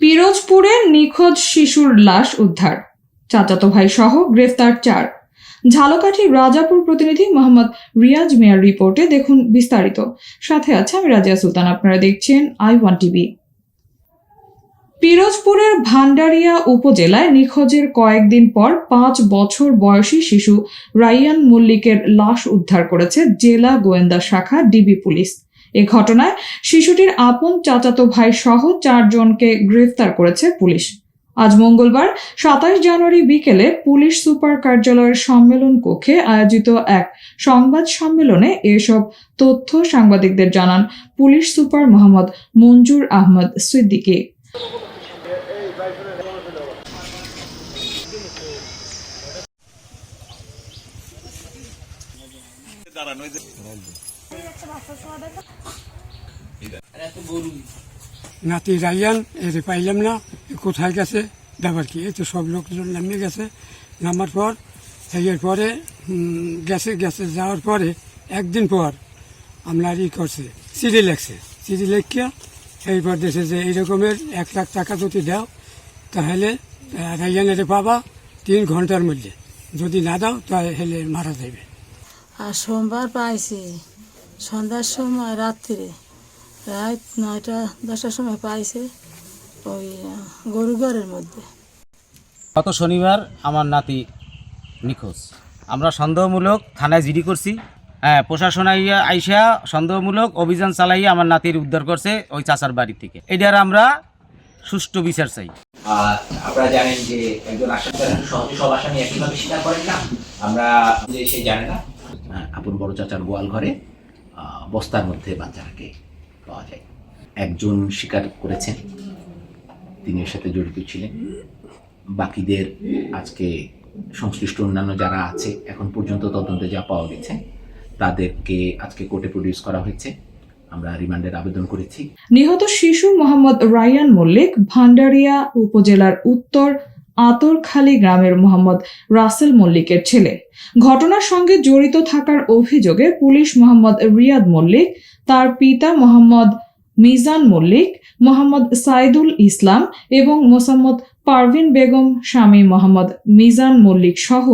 পিরোজপুরে নিখোঁজ শিশুর লাশ উদ্ধার। চাচাতো ভাই সহ গ্রেফতার চার। ঝালকাঠি রাজাপুর প্রতিনিধি মোহাম্মদ রিয়াজ মিয়ার রিপোর্টে দেখুন বিস্তারিত। সাথে আছে আমি রাজিয়া সুলতান, আপনারা দেখছেন আই ওয়ান টিভি। পিরোজপুরের ভান্ডারিয়া উপজেলায় নিখোঁজের কয়েকদিন পর পাঁচ বছর বয়সী শিশু রাইয়ান মল্লিকের লাশ উদ্ধার করেছে জেলা গোয়েন্দা শাখা ডিবি পুলিশ। এ ঘটনায় শিশুটির আপন চাচাতো ভাই সহ চারজনকে গ্রেফতার করেছে পুলিশ। আজ মঙ্গলবার, সাতাশ জানুয়ারি বিকেলে পুলিশ সুপার কার্যালয়ের সম্মেলন কক্ষে আয়োজিত এক সংবাদ সম্মেলনে এসব তথ্য সাংবাদিকদের জানান পুলিশ সুপার মোহাম্মদ মঞ্জুর আহমদ সিদ্দিকী। নাতি রাইয়ান এতে পাইলাম না কোথায় গেছে ব্যাপার কি? এই তো সব লোকজন নামিয়ে গেছে। নামার পর এর পরে গেছে গেছে যাওয়ার পরে একদিন পর আমরা ই করছে চিঠি লেখছে। চিঠি লেখিয়া এইবার দেশে যে এই রকমের এক লাখ টাকা যদি দাও তাহলে আহ, রাইয়ানের পাবা তিন ঘণ্টার মধ্যে। যদি না দাও তাহলে মারা যাবে আর সোমবার পাইছি। সন্ধ্যার সময় রাত্রে। রাত নয়টা দশটার সময় পাইছে ওই গরু ঘরের মধ্যে। গত শনিবার আমার নাতি নিখোঁজ। আমরা সন্দেহমূলক থানায় জিডি করছি। হ্যাঁ প্রশাসন আইয়া আইসা সন্দেহমূলক অভিযান চালাইয়া আমার নাতির উদ্ধার করছে ওই চাচার বাড়ি থেকে। এটার আমরা সুষ্ঠু বিচার চাই। আর আপনারা জানেন যে একজন আসামি সহজে সব আসামি একইভাবে স্বীকার করেন না। আমরা সে জানে না। আপন বড় চাচার গোয়াল ঘরে বস্তার মধ্যে বাচ্চাটাকে পাওয়া যায়। একজন স্বীকার করেছেন। তিনি এর সাথে জড়িত ছিলেন। বাকিদের আজকে সংশ্লিষ্ট অন্যান্য যারা আছে, এখন পর্যন্ত তদন্তে যা পাওয়া গেছে, তাদেরকে আজকে কোর্টে প্রডিউস করা হয়েছে। আমরা রিমান্ডের আবেদন করেছি। নিহত শিশু মোহাম্মদ রায়ান মল্লিক, ভান্ডারিয়া উপজেলার উত্তর আতরখালী গ্রামের মোহাম্মদ রাসেল মল্লিকের ছেলে। ঘটনার সঙ্গে জড়িত থাকার অভিযোগে পুলিশ মোহাম্মদ রিয়াদ মল্লিক, তার পিতা মোহাম্মদ মিজান মল্লিক, মোহাম্মদ সাইদুল ইসলাম এবং মোসাম্মদ পারভিন বেগম স্বামী মোহাম্মদ মিজান মল্লিক সহ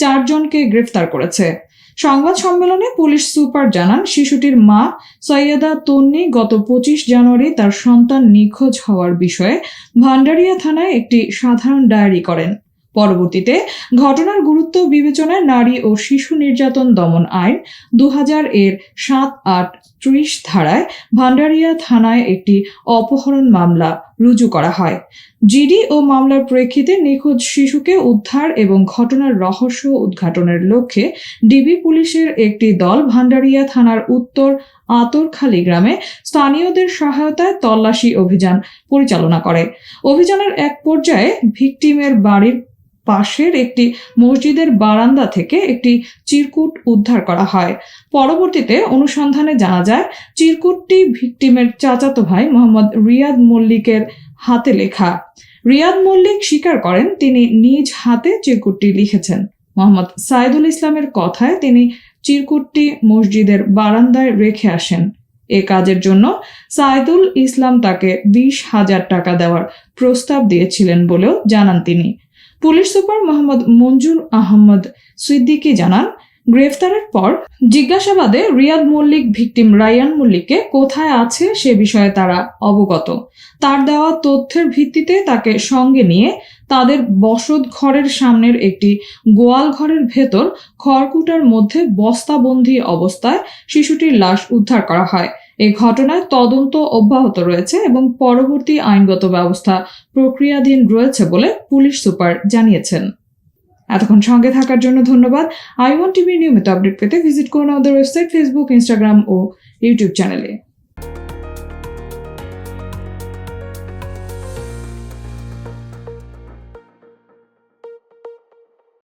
চারজনকে গ্রেফতার করেছে। সংবাদ সম্মেলনে পুলিশ সুপার জানান, শিশুটির মা সৈয়দা তন্নি গত পঁচিশ জানুয়ারি তার সন্তান নিখোঁজ হওয়ার বিষয়ে ভান্ডারিয়া থানায় একটি সাধারণ ডায়েরি করেন। পরবর্তীতে ঘটনার গুরুত্ব বিবেচনায় নারী ও শিশু নির্যাতন দমন আইন দু এর সাত আট ত্রিশ ধারায় ভান্ডারিয়া থানায় একটি অপহরণ মামলা রুজু করা হয়। জিডি ও মামলার প্রেক্ষিতে নিখোঁজ শিশুকে উদ্ধার এবং ঘটনার রহস্য উদ্ঘাটনের লক্ষ্যে ডিবি পুলিশের একটি দল ভান্ডারিয়া থানার উত্তর আতরখালী গ্রামে স্থানীয়দের সহায়তায় তল্লাশি অভিযান পরিচালনা করে। অভিযানের এক পর্যায়ে ভিকটিমের বাড়ির পাশের একটি মসজিদের বারান্দা থেকে একটি চিরকুট উদ্ধার করা হয়। পরবর্তীতে অনুসন্ধানে জানা যায়, চিরকুটটি ভিকটিমের চাচাতো ভাই মোহাম্মদ রিয়াদ মল্লিকের হাতে লেখা। রিয়াদ মল্লিক স্বীকার করেন, তিনি নিজ হাতে চিরকুটটি লিখেছেন। মোহাম্মদ সাইদুল ইসলামের কথায় তিনি চিরকুটটি মসজিদের বারান্দায় রেখে আসেন। এ কাজের জন্য সাইদুল ইসলাম তাকে বিশ হাজার টাকা দেওয়ার প্রস্তাব দিয়েছিলেন বলেও জানান তিনি। পুলিশ সুপার মোহাম্মদ মঞ্জুর আহমদ সিদ্দিকি জানান, গ্রেফতারের পর জিজ্ঞাসাবাদে রিয়াদ মল্লিক ভিকটিম রায়ান মল্লিককে কোথায় আছে সে বিষয়ে তারা অবগত। তার দেওয়া তথ্যের ভিত্তিতে তাকে সঙ্গে নিয়ে তাদের বসত ঘরের সামনের একটি গোয়াল ঘরের ভেতর খড়কুটার মধ্যে বস্তাবন্দি অবস্থায় শিশুটির লাশ উদ্ধার করা হয়। এই ঘটনায় তদন্ত অব্যাহত রয়েছে এবং পরবর্তী আইনগত ব্যবস্থা প্রক্রিয়াধীন রয়েছে বলে পুলিশ সুপার জানিয়েছেন। এতক্ষণ সঙ্গে থাকার জন্য ধন্যবাদ। আই ওয়ান টিভি নিয়মিত আপডেট পেতে ভিজিট করুন আমাদের ওয়েবসাইট, ফেসবুক, ইনস্টাগ্রাম ও ইউটিউব চ্যানেলে।